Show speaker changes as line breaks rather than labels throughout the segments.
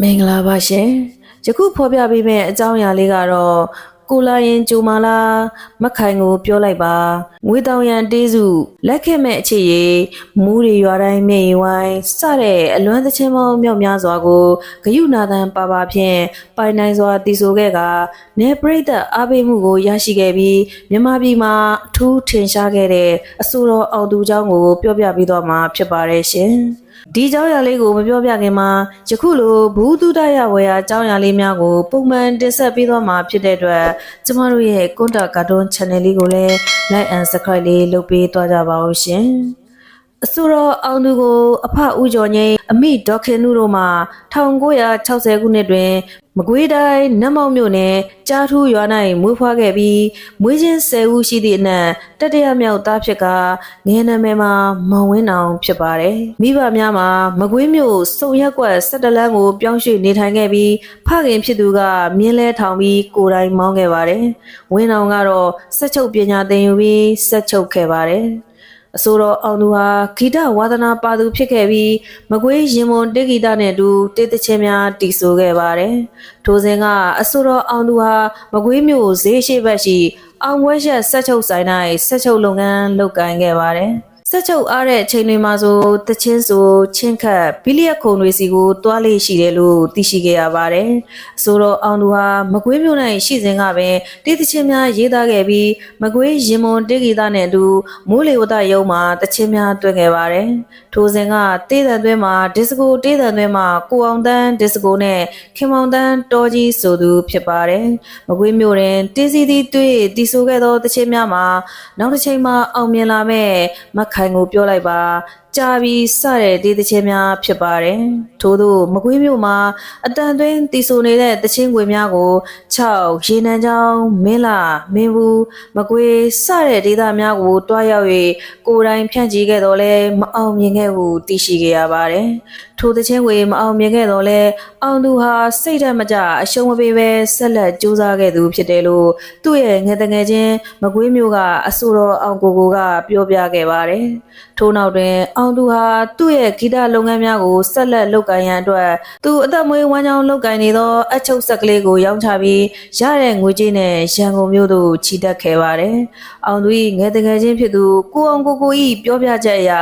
မင်္ဂလာပါရှင်ယခုဖော်ပြပေးမယ့်အကြောင်းအရာလေးကတော့ကိုလာရင်ဂျူမာလာမခိုင်ကိုပြောလိုက်ပါငွေတောင်ရန်တေးစုလက်ခဲ့မဲ့အခြေရမူးတွေရွာတိုင်းမြေဝိုင်းစတဲ့အလွမ်းသချင်းပေါင်းမြောက်များစွာကိုဂယုနာသံပါပါဖြင့်ပိုင်နိုင်စွာတည်ဆိုခဲ့ကနေပရိသတ်အားပေးမှုကိုရရှိခဲ့ပြီးမြန်မာပြည်မှာအထူးထင်ရှားခဲ့တဲ့အဆိုတော်အောင်သူเจ้าကိုပြောပြပေးတော့မှာဖြစ်ပါတယ်ရှင် ဒီเจ้าရလေးကိုမပြောပြခင်မှာယခုလိုဘူးတုဒရဝေယเจ้าရလေးများကိုပုံမှန်တင်ဆက်ပေးတော့မှာဖြစ်တဲ့အတွက်ကျမတို့ရဲ့ကွန်တာကာတွန်း channel လေးကိုလည်း like and subscribe လေးလုပ်ပေးသွားကြပါဦးရှင် အဆိုတော်အောင်သူကို အဖဦးကျော်ငိမ့်အမိဒေါက်ခင်နုတို့မှ1960ခုနှစ်တွင်မကွေးတိုင်းနတ်မောက်မြို့နယ်ကြားထူးရွာ၌မွေးဖွားခဲ့ပြီးမွေးချင်း10ဦးရှိသည့်အနက်တတိယမြောက်သားဖြစ်ကငယ်နာမည်မှာမောင်ဝင်းအောင်ဖြစ်ပါတယ်။မိဘများမှာမကွေးမြို့စုံရက်ကွက်17လမ်းကိုပြောင်းရွှေ့နေထိုင်ခဲ့ပြီးဖခင်ဖြစ်သူကမြင်းလဲထောင်ပြီးကိုယ်တိုင်မောင်းခဲ့ပါတယ်။ဝင်းအောင်ကတော့ဆက်ချုပ်ပညာသင်ယူပြီးဆက်ချုပ်ခဲ့ပါတယ်။ အဆိုတော်အောင်သူဟာဂီတဝါသနာပါသူဖြစ်ခဲ့ပြီးမကွေးရင်မွန်တေဂီတနဲ့အတူတေးသချင်းများတည်ဆိုခဲ့ပါတယ်။ထိုစဉ်ကအဆိုတော်အောင်သူဟာမကွေးမြို့ဈေးရှိဘက်ရှိအောင်ဝဲရက်ဆက်ချုပ်ဆိုင်၌ဆက်ချုပ်လုပ်ငန်းလုပ်ကိုင်ခဲ့ပါတယ်။ ဆက်ချုပ်အားတဲ့အချိန်တွေမှာဆိုတချင်းဆိုချင်းခတ်ဘီလီယက်ခုံတွေစီကိုတွားလေးရှိတယ်လို့သိရှိခဲ့ရပါတယ်။အဆိုတော်အောင်သူဟာမကွေးမြို့၌ရှိစဉ်ကပင်တေးသချင်းများရေးသားခဲ့ပြီးမကွေးရင်မွန်တေဂီတနဲ့အတူမိုးလေဝသရုံမှာတချင်းများတွဲခဲ့ပါတယ်။ထိုစဉ်ကတေးသံသွင်းမှာဒစ်စကိုတေးသံသွင်းမှာကိုအောင်တန်းဒစ်စကိုနဲ့ခင်မောင်တန်းတော်ကြီးဆိုသူဖြစ်ပါတယ်။မကွေးမြို့တွင်တေးစီသီးတွေ့တည်ဆိုခဲ့သောတချင်းများမှာနောက်တစ်ချိန်မှာအောင်မြင်လာမဲ့မခိုင်ကိုပြောလိုက်ပါ ကြာပြီးစတဲ့ဒေသချင်းများဖြစ်ပါတယ်။ထို့သောမကွေးမြို့မှာအတန်သွင်းတည်ဆိုနေတဲ့တချင်းခွေများကို6ရေနံချောင်းမင်းလာမင်းဘူးမကွေးစတဲ့ဒေသများကိုတွားရောက်၍ကိုယ်တိုင်ဖြန့်ချီခဲ့တော့လဲမအောင်မြင်ခဲ့ဟုသိရှိခဲ့ရပါတယ်။ထိုတချင်းခွေမအောင်မြင်ခဲ့တော့လဲအောင်သူဟာစိတ်ဓာတ်မကျအရှုံးမပေးပဲဆက်လက်ကြိုးစားခဲ့သူဖြစ်တယ်လို့သူ့ရဲ့ငယ်တငယ်ချင်းမကွေးမျိုးကအဆိုတော်အောင်ကိုကိုကပြောပြခဲ့ပါတယ်။ထို့နောက်တွင်အောင်သူဟာသူ့ရဲ့ဂီတလုပ်ငန်းများကိုဆက်လက်လုပ်ကိုင်ရန်အတွက်သူအသက်မွေးဝမ်းကြောင်းလုပ်ကိုင်နေသောအချုပ်ဆက်ကလေးကိုရောင်းချပြီးရတဲ့ငွေကြေးနဲ့ရန်ကုန်မြို့သို့ချီတက်ခဲ့ပါတယ်။အောင်သူ၏ငယ်တငယ်ချင်းဖြစ်သူကိုအောင်ကိုကို၏ပြောပြချက်အရ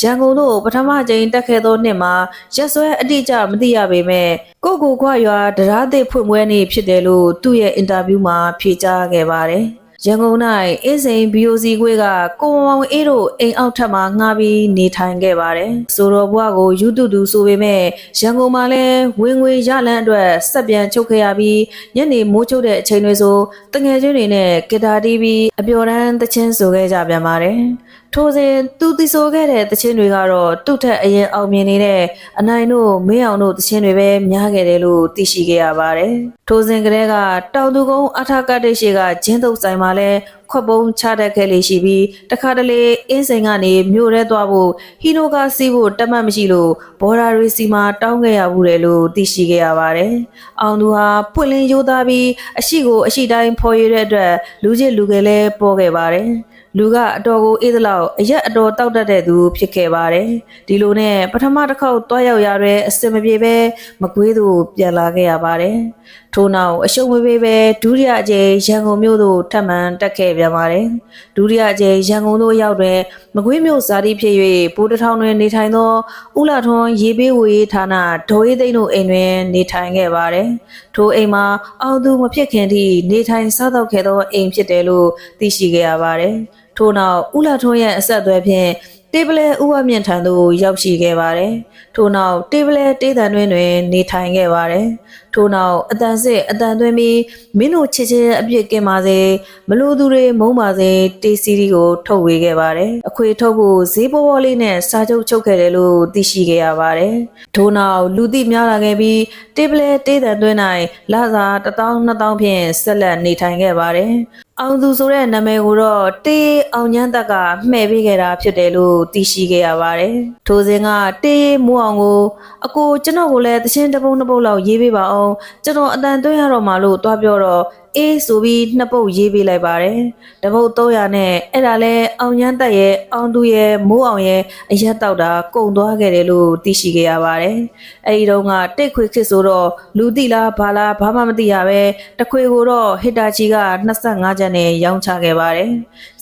ရန်ကုန်သို့ပထမကြိမ်တက်ခဲ့သောနှစ်မှာရက်စွဲအတိအကျမသိရပေမဲ့ကိုကိုခွရွာတရားသစ်ဖွင့်ပွဲနေ့ဖြစ်တယ်လို့သူ့ရဲ့အင်တာဗျူးမှာဖြေကြားခဲ့ပါတယ်။ ရန်ကုန်၌အင်းစိန် BOC ခွေးကကိုမောင်အေးတို့အိမ်အောက်ထပ်မှာငှားပြီးနေထိုင်ခဲ့ပါတယ်။ဆိုတော်ဘွားကိုယူတူတူဆိုပေမဲ့ရန်ကုန်မှာလည်းဝင်ငွေရလန်းအတွက်ဆက်ပြန်ချုပ်ခဲ့ရပြီးညနေမိုးချုပ်တဲ့အချိန်တွေဆိုတငယ်ချင်းတွေနဲ့ဂီတာတီးပြီးအပျော်တမ်းသချင်းဆိုခဲ့ကြပြန်ပါတယ်။ ထိုစဉ်သူတည်ဆိုခဲ့တဲ့သချင်းတွေကတော့သူ့ထက်အရင်အောင်မြင်နေတဲ့အနိုင်တို့မင်းအောင်တို့သချင်းတွေပဲများခဲ့တယ်လို့သိရှိခဲ့ရပါတယ်။ထိုစဉ်ကလေးကတောင်သူကုန်းအထာကတ်တဲ့ရှိကဂျင်းတုပ်ဆိုင်မှာလဲ ခွက်ပုံးချတတ်ခဲ့လေရှိပြီးတခါတလေအင်းစိန်ကနေမြို့ထဲသွားဖို့ဟီနိုကာစီးဖို့တမတ်မရှိလို့ဘော်ဒါရီစီမှာတောင်းခဲ့ရဘူးတယ်လို့သိရှိခဲ့ရပါတယ်။အောင်သူဟာပွင့်လင်းရိုးသားပြီးအရှိကိုအရှိတိုင်းဖော်ရတဲ့အတွက်လူချင်းလူငယ်လဲပေါ်ခဲ့ပါတယ်။လူကအတော်ကိုအေးသလောက်အရက်အတော်တောက်တတ်တဲ့သူဖြစ်ခဲ့ပါတယ်ဒီလိုနဲ့ပထမတစ်ခေါက်တွားရောက်ရတဲ့အစင်မပြေပဲမကွေးသူပြန်လာခဲ့ရပါတယ်ထို့နောက်အရှုံးမပေးပဲဒုတိယအကြိမ်ရန်ကုန်မြို့သို့ထပ်မံတက်ခဲ့ပြန်ပါတယ်ဒုတိယအကြိမ်ရန်ကုန်သို့ရောက်တွင်မကွေးမြို့ဇာတိဖြစ်၍ပိုးတထောင်တွင်နေထိုင်သောဦးလာထွန်းရေပေးဝေရေးဌာနဒေါ်အေးသိန်းတို့အိမ်တွင်နေထိုင်ခဲ့ပါတယ်ထိုအိမ်မှာအောင်သူမဖြစ်ခင်ထိနေထိုင်စားတော့ခဲ့သောအိမ်ဖြစ်တယ်လို့သိရှိခဲ့ရပါတယ်ထို့နောက်ဦးလာထွန်းရဲ့အဆက်အသွယ်ဖြင့် တေးပလဲဥဝမြင့်ထံသို့ရောက်ရှိခဲ့ပါတယ်။ထို့နောက်တေးပလဲတေးတန်တွင်တွင် နေထိုင်ခဲ့ပါတယ်။ထို့နောက်အတန်စစ်အတန်သွင်းပြီးမင်းတို့ချစ်ချင်းအပြစ်ကင်ပါစေမလို့သူတွေမုန်းပါစေတေးစီဒီကို ထုတ်ဝေခဲ့ပါတယ်။အခွေထုတ်ဖို့ဈေးပေါ်ပေါ်လေးနဲ့စာချုပ်ချုပ်ခဲ့တယ်လို့သိရှိခဲ့ရပါတယ်။ထို့နောက်လူသိများလာခဲ့ပြီးတေးပလဲတေးတန်သွင်း၌လာစာ1000 2000ဖြင့်ဆက်လက်နေထိုင်ခဲ့ပါတယ်။ အောင်သူဆိုတဲ့နာမည်ကိုတော့တေးအောင်ညမ်းတက်ကမှဲ့ပေးခဲ့တာဖြစ်တယ်လို့သိရှိခဲ့ရပါတယ်။ထိုစဉ်ကတေးမိုးအောင်ကိုအကိုကျွန်တော်ကိုလည်းတချင်းတစ်ပုတ်နှစ်ပုတ်လောက်ရေးပေးပါအောင်ကျွန်တော်အတန်သွင်းရတော့မှလို့တွားပြောတော့ အေးဆိုပြီးနှစ်ပုတ်ရေးပေးလိုက်ပါတယ်တပုတ်300နဲ့အဲ့ဒါလဲအောင်ရမ်းတက်ရဲ့အောင်သူရဲ့မိုးအောင်ရဲ့အရက်တောက်တာကုံသွားခဲ့တယ်လို့သိရှိခဲ့ရပါတယ်အဲ့ဒီတော့ကတိတ်ခွေခစ်ဆိုတော့လူတိလားဘာလားဘာမှမသိရပဲတခွေကိုတော့ဟစ်တာချီက25ကျပ်နဲ့ရောင်းချခဲ့ပါတယ်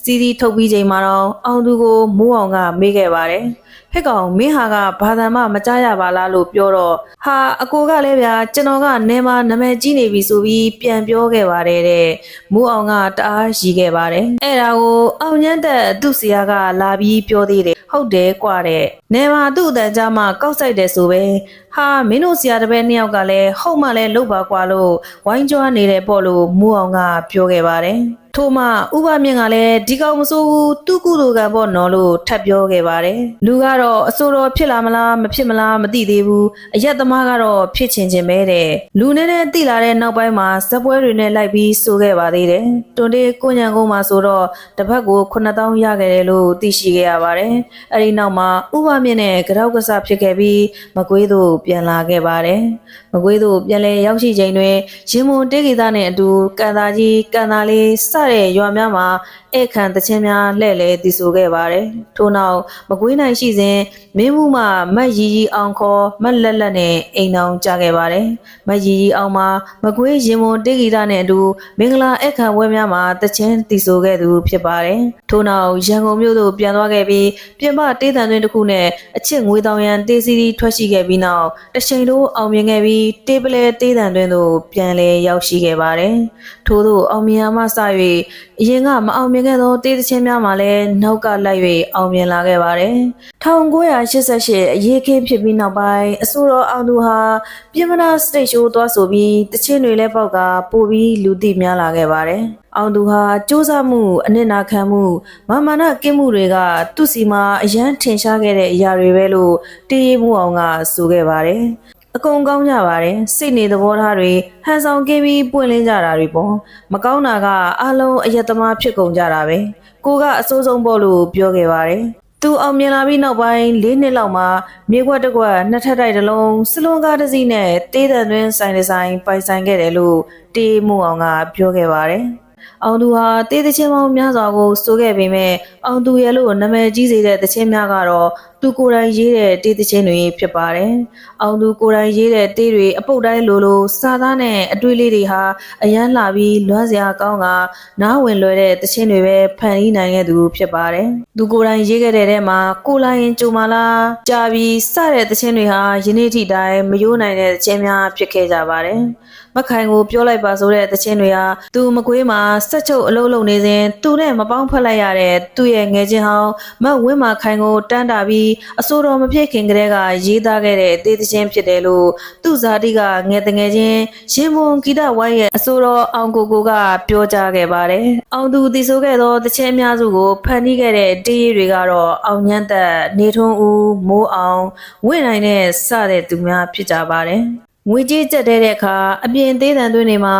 စီဒီထုတ်ပြီးချိန်မှာတော့အောင်သူကိုမိုးအောင်ကမေးခဲ့ပါတယ်ဟဲ့ကောင်မင်းဟာကဘာသာမှမကြားရပါလားလို့ပြောတော့ဟာအကိုကလည်းဗျာကျွန်တော်ကနေမှာနာမည်ကြီးနေပြီဆိုပြီးပြန်ပြောခဲ့ပါတယ်တဲ့မိုးအောင်ကတအားရီခဲ့ပါတယ်အဲ့ဒါကိုအောင်ညံ့တဲ့သူ့ဆရာကလာပြီးပြောသေးတယ်ဟုတ်တယ်ကွာတဲ့နေမှာသူ့အတန်ကြားမှာကောက်ဆိုင်တယ်ဆိုပဲဟာမင်းတို့ဆရာတစ်ပည့်နှစ်ယောက်ကလည်းဟုတ်မှလည်းလုတ်ပါကွာလို့ဝိုင်းကြွားနေတယ်ပေါ့လို့မိုးအောင်ကပြောခဲ့ပါတယ်ထို့မှဥပမြင့်ကလည်းဒီကောင်မစိုးဘူးသူ့ကုသိုလ်ကံပေါ့နော်လို့ထပ်ပြောခဲ့ပါတယ်လူကတော့အစိုးရဖြစ်လာမလားမဖြစ်မလားမသိသေးဘူးအရက်သမားကတော့ဖြစ်ချင်ချင်ပဲတဲ့လူနဲ့နဲ့တိလာတဲ့နောက်ပိုင်းမှာဇက်ပွဲတွေနဲ့လိုက်ပြီးဆိုခဲ့ပါသေးတယ်တွန်တေးကိုညံကုန်းမှာဆိုတော့တစ်ဖက်ကို9000ရခဲ့တယ်လို့သိရှိခဲ့ရပါတယ်အဲဒီနောက်မှာဥပမြင့်နဲ့ကြောက်ကစားဖြစ်ခဲ့ပြီးမကွေးသို့ပြန်လာခဲ့ပါတယ်မကွေးသို့ပြန်လဲရောက်ရှိချိန်တွင်ရင်မွန်တေးဂီတာနဲ့အတူကန်သာကြီးကန်သာလေးစတဲ့ရွာများမှာဧကန်တခြင်းများလှည့်လဲတည်ဆိုခဲ့ပါတယ်။ထို့နောက်မကွေးနိုင်ရှိစဉ်မင်းမှုမှမတ်ရီရီအောင်ခေါ်မတ်လက်လက်နဲ့အိမ်အောင်ကြခဲ့ပါတယ်။မတ်ရီရီအောင်မှာမကွေးရင်မွန်တေဂီတာနဲ့အတူမင်္ဂလာဧကန်ဝဲများမှာတခြင်းတည်ဆိုခဲ့သူဖြစ်ပါတယ်။ထို့နောက်ရန်ကုန်မြို့သို့ပြန်သွားခဲ့ပြီးပြင်ပတေးသံတွင်တစ်ခုနဲ့အချစ်ငွေတောင်ရန်တေးစီရီထွက်ရှိခဲ့ပြီးနောက်တချိန်လုံးအောင်မြင်ခဲ့ပြီးတေးပလဲတေးသံတွင်သို့ပြန်လဲရောက်ရှိခဲ့ပါတယ်။ထို့သောအောင်မြင်မှစ၍ အရင်ကမအောင်မြင်ခဲ့သောတေးသချင်းများမှာလည်းနောက်ကလိုက်၍အောင်မြင်လာခဲ့ပါတယ်။1988အရေးခင်းဖြစ်ပြီးနောက်ပိုင်းအစိုးရအောင်သူဟာပြင်မနာစတိတ်ရှိုးသွားဆိုပြီးတချင်းတွေလည်းပေါက်ကပို့ပြီးလူသိများလာခဲ့ပါတယ်။အောင်သူဟာစူးစမ်းမှုအနစ်နာခံမှုမာမာနကင်းမှုတွေကသူ့စီမှာအယမ်းထင်ရှားခဲ့တဲ့အရာတွေပဲလို့တေးရမှုအောင်ကဆိုခဲ့ပါတယ်။ အကုန်ကောင်းကြပါတယ်စိတ်နေသဘောထားတွေဟန်ဆောင်ကင်းပြီးပွင့်လင်းကြတာတွေပေါ့မကောင်းတာကအလုံးအယက်သမားဖြစ်ကုန်ကြတာပဲကိုကအစိုးဆုံးပေါ့လို့ပြောခဲ့ပါတယ်သူအောင်မြင်လာပြီးနောက်ပိုင်း၄နှစ်လောက်မှာမြေခွက်တစ်ခွက်နှစ်ထပ်တိုက်တစ်လုံးစလွန်ကားတစ်စီးနဲ့တေးတံတွင်ဆိုင်ဒီဇိုင်းပိုင်ဆိုင်ခဲ့တယ်လို့တေးမှုအောင်ကပြောခဲ့ပါတယ်အောင်သူဟာတေးသချင်းပေါင်းများစွာကိုစိုးခဲ့ပေမဲ့အောင်သူရဲ့လို့နာမည်ကြီးစေတဲ့သချင်းများကတော့ သူကိုယ်တိုင်ရေးတဲ့တေးသချင်းတွေဖြစ်ပါတယ်။အောင်သူကိုယ်တိုင်ရေးတဲ့တေးတွေအပုတ်တိုင်းလိုလိုစာသားနဲ့အတွေ့လေးတွေဟာအရန်လာပြီးလွမ်းစရာကောင်းကနားဝင်လွယ်တဲ့သချင်းတွေပဲဖန်တီးနိုင်ခဲ့သူဖြစ်ပါတယ်။သူကိုယ်တိုင်ရေးခဲ့တဲ့ထဲမှာကိုလာရင်ကြုံမလားကြာပြီးစတဲ့သချင်းတွေဟာယနေ့ထိတိုင်မယိုးနိုင်တဲ့သချင်းများဖြစ်ခဲ့ကြပါတယ်။မခိုင်ကိုပြောလိုက်ပါဆိုတဲ့သချင်းတွေဟာသူမကွေးမှာစက်ချုပ်အလုပ်လုပ်နေစဉ်သူနဲ့မပေါင်းဖက်လိုက်ရတဲ့သူ့ရဲ့ငယ်ချင်းဟောင်းမတ်ဝင်းမာခိုင်ကိုတန်းတာပြီးအစိုးတော်မဖြစ်ခင်ကတည်းကရေးသားခဲ့တဲ့တေးသချင်းဖြစ်တယ်လို့သူ့ဇာတိကငယ်တငယ်ချင်းရှင်မွန်ဂီတဝိုင်းရဲ့အစိုးတော်အောင်ကိုကိုကပြောကြားခဲ့ပါတယ်။အောင်သူတည်ဆိုခဲ့သောသချင်းအများစုကိုဖန်တီးခဲ့တဲ့တေးရည်တွေကတော့အောင်ညံ့သက်နေထွန်းဦးမိုးအောင်ဝင့်နိုင်တဲ့စတဲ့သူများဖြစ်ကြပါတယ်။ ငွေကြေးကျက်တဲ့တဲ့အခါအပြင်သေးတန်သွင်းတွေမှာ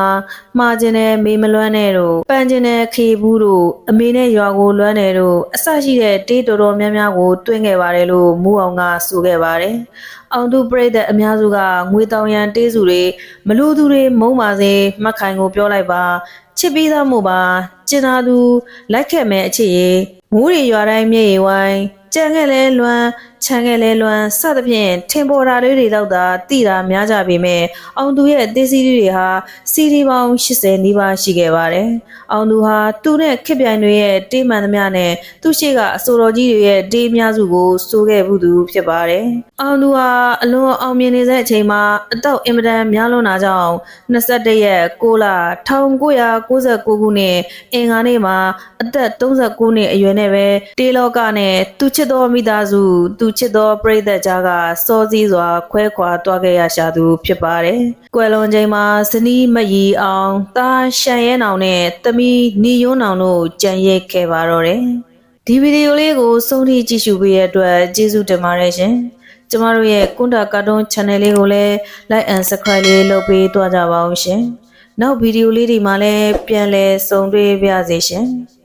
မှားခြင်းနဲ့မေးမလွမ်းတဲ့တို့ပန်းခြင်းနဲ့ခေဘူးတို့အမေနဲ့ရွာကိုလွမ်းတဲ့တို့အဆရှိတဲ့တေးတော်တော်များများကိုတွင်းခဲ့ပါတယ်လို့မူအောင်ကဆိုခဲ့ပါတယ်။အောင်သူပြိသက်အများစုကငွေတောင်ရန်တေးစုတွေမလို့သူတွေမုံပါစေမှတ်ခိုင်ကိုပြောလိုက်ပါချစ်ပြီးသားမို့ပါကျင်နာသူလိုက်ခဲ့မဲ့အချစ်ရေမိုးတွေရွာတိုင်းမြေရီဝိုင်းကြံခဲ့လဲလွမ်း ခြံခဲ့လဲလွမ်းစသဖြင့်ထင်ပေါ်တာလေးတွေတော့သာတိတာများကြပေမဲ့အောင်သူရဲ့တေးစီးတွေဟာစီဒီပေါင်း80နီးပါးရှိခဲ့ပါတယ်။အောင်သူဟာသူနဲ့ခစ်ပြိုင်တွေရဲ့တေးမှန်သမျှနဲ့သူ့ရှိကအစိုးရကြီးတွေရဲ့တေးအများစုကိုစိုးခဲ့မှုသူဖြစ်ပါတယ်။အောင်သူဟာအလွန်အောင်မြင်နေတဲ့အချိန်မှာအတော့အင်မတန်များလွန်းတာကြောင့်21ရက်6လ1999ခုနှစ်အင်္ဂါနေ့မှာအသက်39နှစ်အရွယ်နဲ့ပဲတေးလောကနဲ့သူချစ်တော်မိသားစုသူချစ်သောပရိသတ်ကြားကစောစည်းစွာ ခွဲခွာသွားခဲ့ရရှာသူဖြစ်ပါတယ်။ကွယ်လွန်ချိန်မှာဇနီးမရီအောင်သားရှန်ရဲနောင်နဲ့သမီးနီယွန်းနောင်တို့ကြံရိတ်ခဲ့ပါတော့တယ်။ဒီဗီဒီယိုလေးကိုဆုံးထိကြည့်ရှုပေးရတဲ့အတွက်ကျေးဇူးတင်ပါတယ်ရှင်။ကျမတို့ရဲ့ကွန်တာကာတွန်း channel လေးကိုလည်း like and subscribe လေးလုပ်ပေးသွားကြပါဦးရှင်။နောက်ဗီဒီယိုလေးဒီမှာလည်းပြန်လည်ဆုံတွေ့ပါစေရှင်။